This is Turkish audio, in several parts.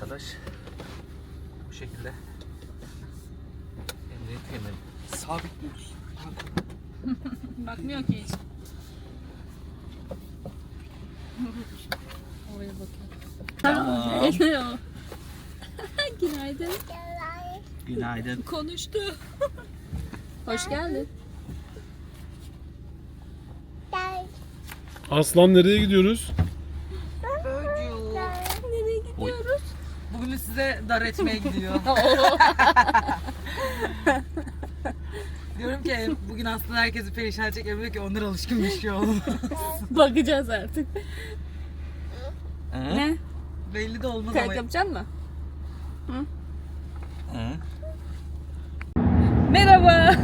arkadaş bu şekilde emniyet kemerini sabitliyoruz. Bakmıyor ki hiç. Oraya bakıyor. Tamam. Günaydın. Günaydın. Konuştu. Hoş geldin. Aslan nereye gidiyoruz? Nereye gidiyoruz? Bugün etmeye gidiyor. Diyorum ki bugün aslında herkesi perişan edecek Emre ki onlar alışkın bir şey oldu. Bakacağız artık. Ne? Belli de olmaz Kayak ama. yapacak mı? Hı? Merhaba.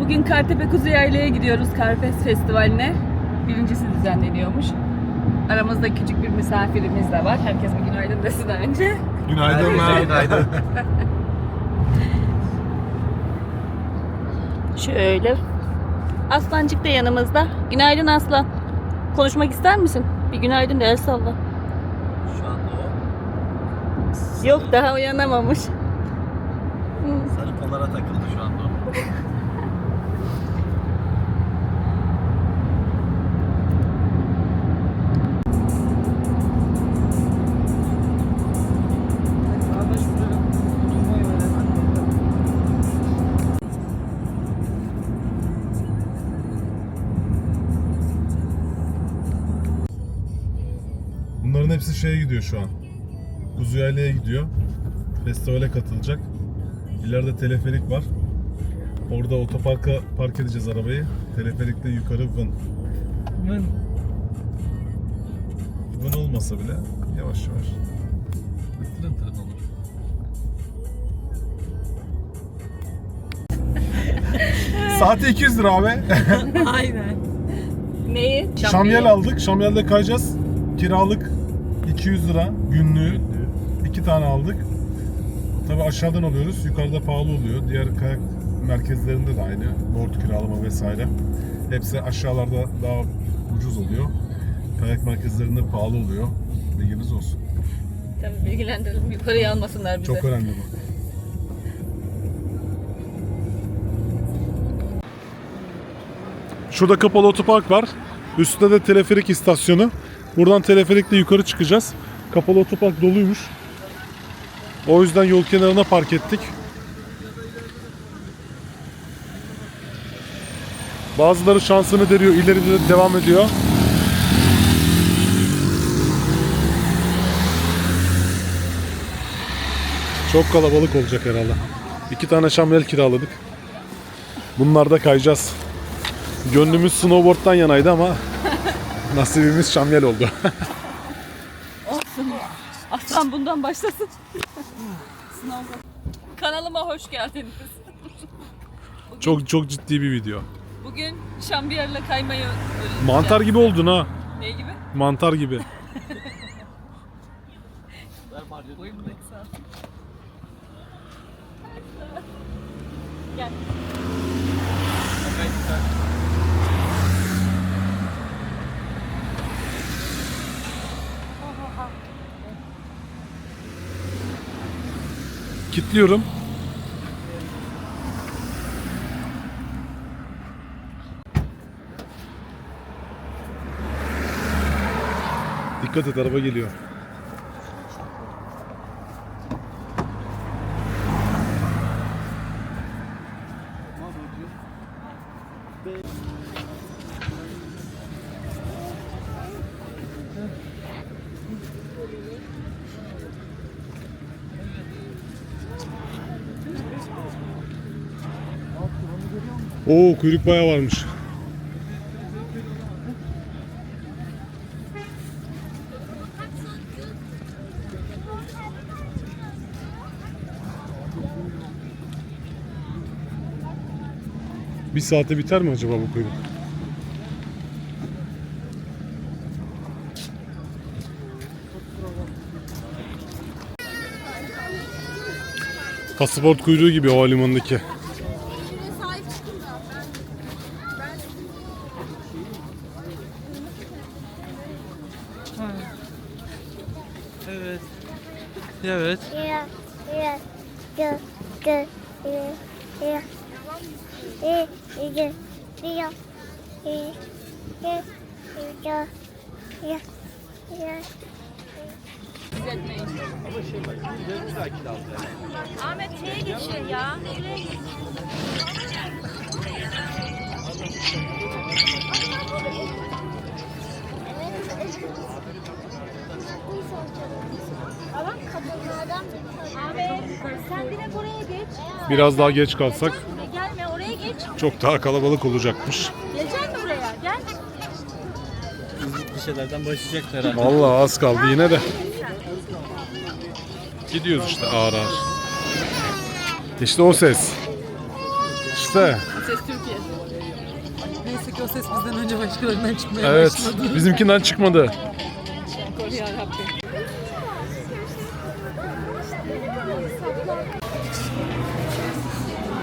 Bugün Kartepe Kuzu Yayla'ya gidiyoruz Karfest Festivali'ne. Birincisi düzenleniyormuş. Aramızda küçük bir misafirimiz de var. Herkes bir günaydın desin önce. Günaydınlar. Günaydın. Şöyle. Aslancık da yanımızda. Günaydın Aslan. Konuşmak ister misin? Bir günaydın de el salla. Şu anda o Yok daha uyanamamış. sarı polara takıldı şu anda o. şeye gidiyor şu an. Kuzu Yayla'ya gidiyor. Festivale katılacak. İleride teleferik var. Orada otoparka park edeceğiz arabayı. Teleferikle yukarı Vın. Vın. Vın olmasa bile yavaş yavaş. Tırın tırın olur. Saate 200 lira abi. Aynen. Neyi? Şamyel aldık. Şamyel'de kayacağız. Kiralık 200 lira günlüğü. iki tane aldık. Tabi aşağıdan alıyoruz. Yukarıda pahalı oluyor. Diğer kayak merkezlerinde de aynı. Board kiralama vesaire. Hepsi aşağılarda daha ucuz oluyor. Kayak merkezlerinde pahalı oluyor. Bilginiz olsun. Tabii bilgilendirelim. Yukarıya almasınlar bizi. Çok önemli bu. Şurada kapalı otopark var. Üstte de teleferik istasyonu. Buradan teleferikle yukarı çıkacağız. Kapalı otopark doluymuş. O yüzden yol kenarına park ettik. Bazıları şansını deniyor, ileride de devam ediyor. Çok kalabalık olacak herhalde. İki tane şamrel kiraladık. Bunlarda kayacağız. Gönlümüz snowboard'dan yanaydı ama nasibimiz şamyel oldu. Aslan bundan başlasın. Sınavda. Kanalıma hoş geldiniz. çok çok ciddi bir video. Bugün şambiyerle kaymayı. Mantar gibi oldun ha. Ne gibi? Mantar gibi. Boyum da kısa. Gel. Kitliyorum. Dikkat et araba geliyor. Kuyruk bayağı varmış. Bir saate biter mi acaba bu kuyruk? Pasaport kuyruğu gibi havalimanındaki. Ahmet şeye geçiyor ya. Ama kadınlardan Ahmet sen direkt oraya geç. Biraz daha geç kalsak Buraya gelme oraya geç. çok daha kalabalık olacakmış. Gelecek mi buraya? Gel. Bir şeylerden başlayacak herhalde. Vallahi az kaldı yine de. Gidiyoruz işte ağır ağır. İşte o ses. İşte. Ses Türkiye. Neyse ki o ses bizden önce başkalarından çıkmaya Evet. başladı. Bizimkinden çıkmadı. Koru yarabbim.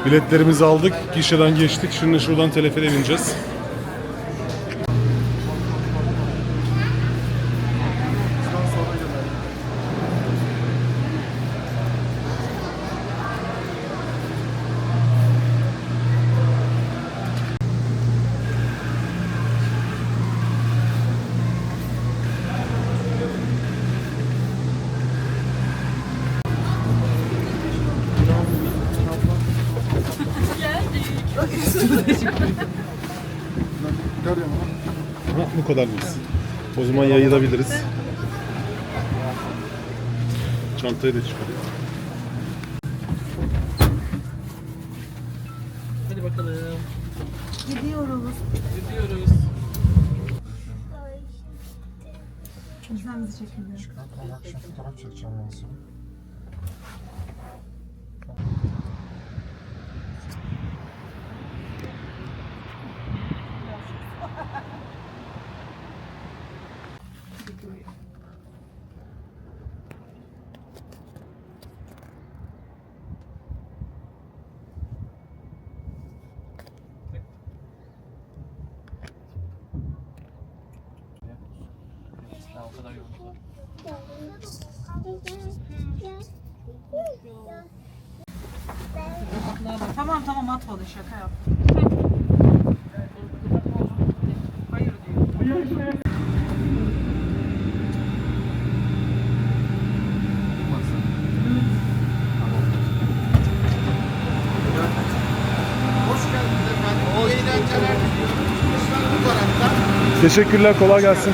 Biletlerimizi aldık. Gişeden geçtik. Şimdi şuradan telefere bineceğiz. Ha, bu kadar mıyız? O zaman yayılabiliriz. Çantayı da çıkarıyor. Hadi bakalım. Gidiyoruz. Gidiyoruz. Sen bizi çekin. Fotoğraf çekeceğim ben sonra. Kadar yoğun. Tamam tamam atmadı şaka yap. Hayır diyor. Teşekkürler, kolay gelsin.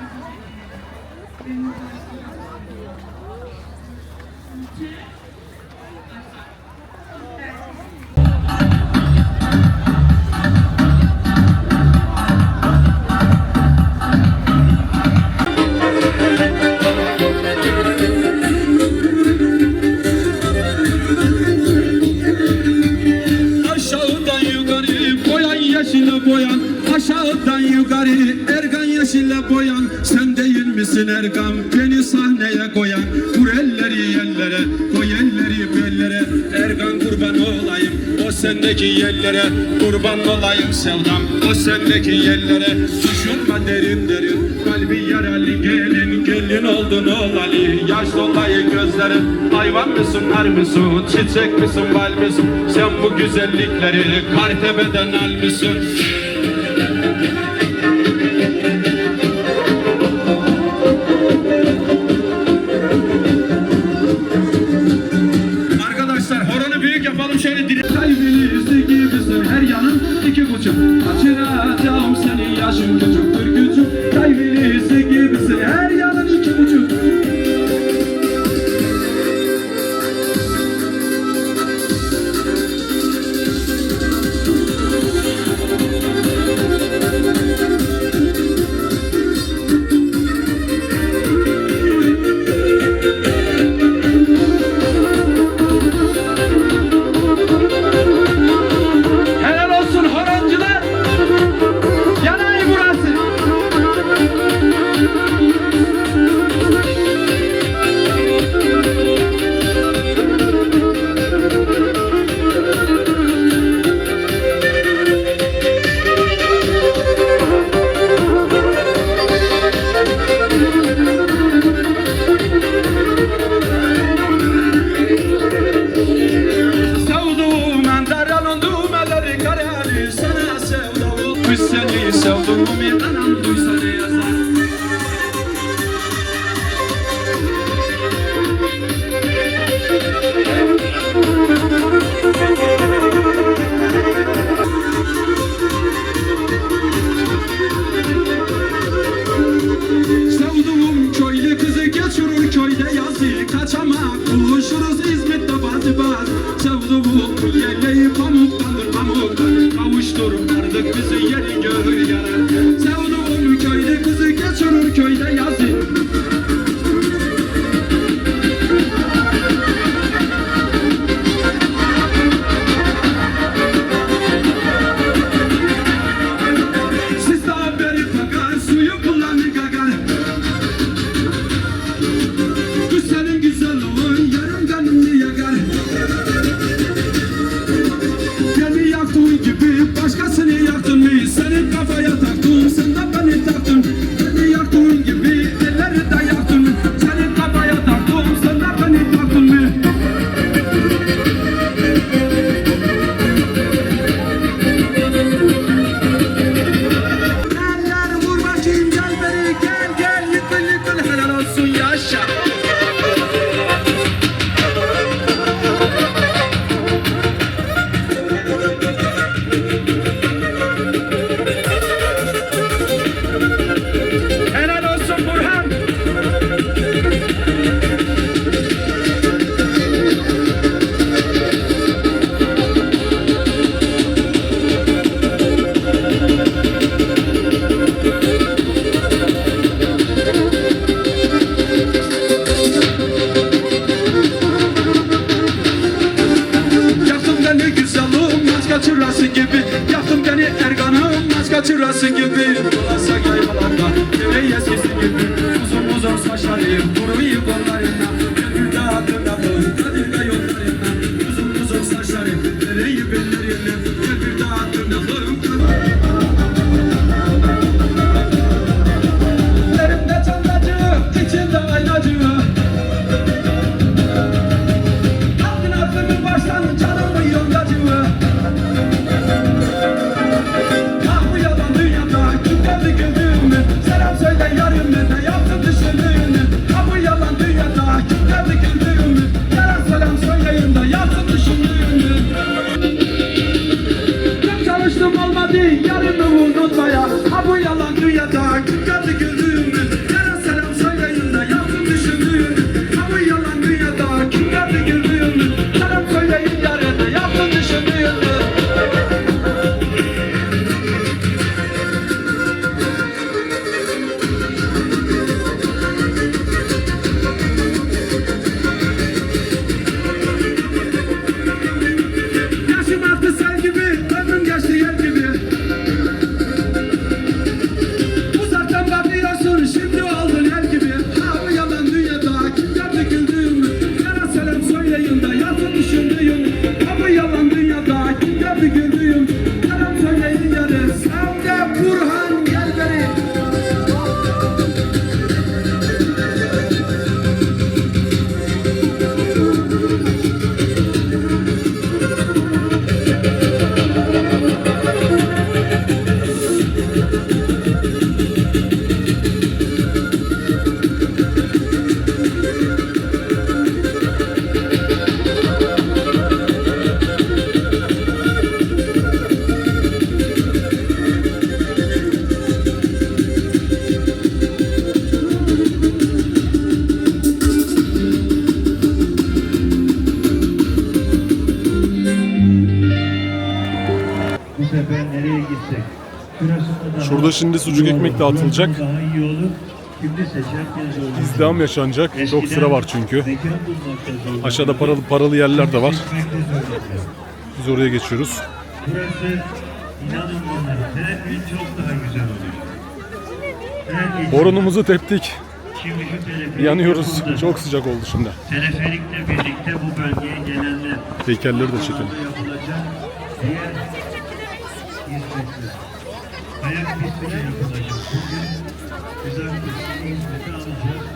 Aşağıdan sendeki yerlere Kurban olayım sevdam. O sendeki yerlere Düşünme derin derin. Kalbi yaralı gelin Gelin oldun olalı Yaş dolayı gözlerin Hayvan mısın her misin Çiçek misin bal misin Sen bu güzellikleri Kartepe'den almışsın Kurtardık bizi yeri göğü Şurada şimdi sucuk ekmek dağıtılacak. İzdiham yaşanacak. Çok sıra var çünkü. Aşağıda paralı paralı yerler de var. Biz oraya geçiyoruz. Horonumuzu teptik. Yanıyoruz. Çok sıcak oldu şimdi. Teleferikle birlikte bu bölgeye gelenler Heykelleri de çekelim. Pisti de yapılacak. Bugün güzel pisti hizmeti alacağız.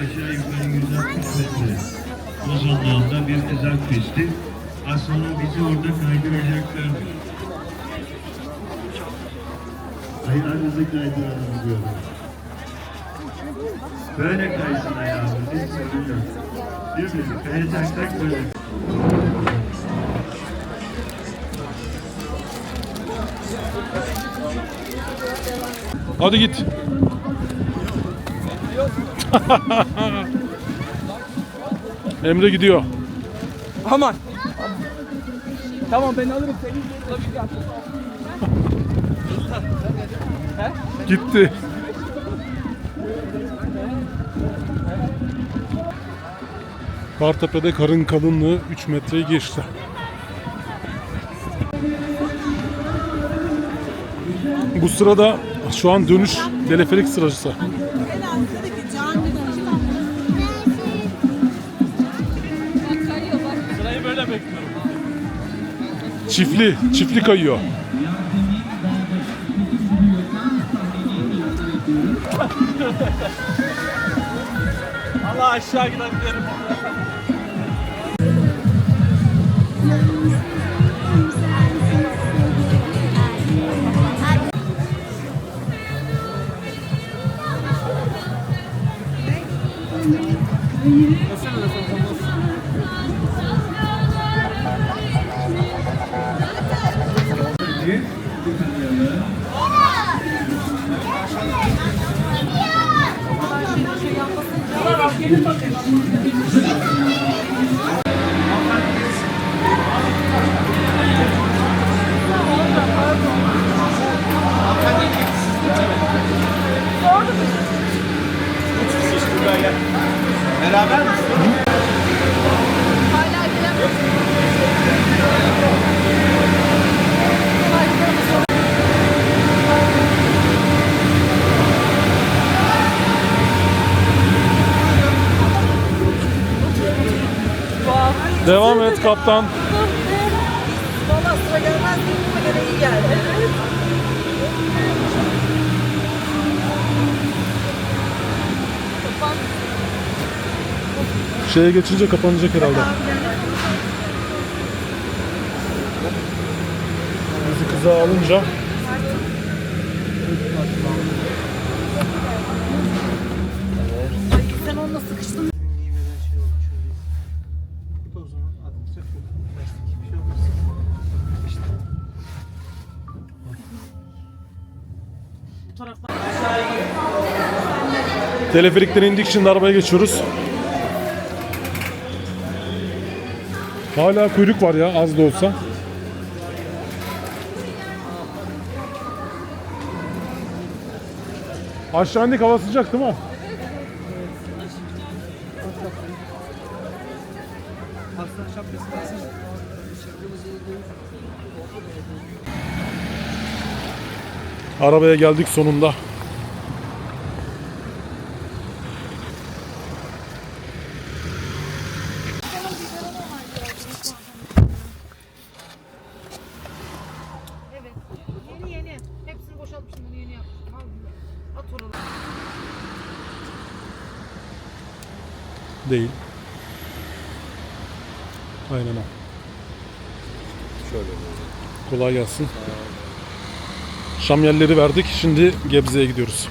Aşağı yukarı 160 metre uzunluğunda bir güzel pisti. Az sonra bizi orada kaydıracaklardır. Ayağınızı kaydıralım diyorum. Böyle kaysın ayağımız. Hiç sorun yok. Değil mi? Kayacaksak böyle. Hadi git. Emre gidiyor. Aman. Tamam ben alırım seni. Gitti. Kartepe'de karın kalınlığı 3 metreyi geçti. Bu sırada şu an dönüş teleferik sırası. Sırayı böyle bekliyorum. Çiftli, çiftli kayıyor. Allah aşağı gidelim. Are you? Kaptan. Valla sıra gelmez değil mi? Gene iyi geldi. Şeye geçince kapanacak herhalde. Bizi kıza alınca teleferikten indik şimdi arabaya geçiyoruz. Hala kuyruk var ya az da olsa. Aşağı indik hava sıcak değil mi? Arabaya geldik sonunda. Evet. Yeni yeni. Hepsini boşaltmışım bunu yeni yapmıştım. Al bunu. At onu. Değil. Aynen o. Şöyle. Kolay gelsin. Şam yerleri verdik. Şimdi Gebze'ye gidiyoruz.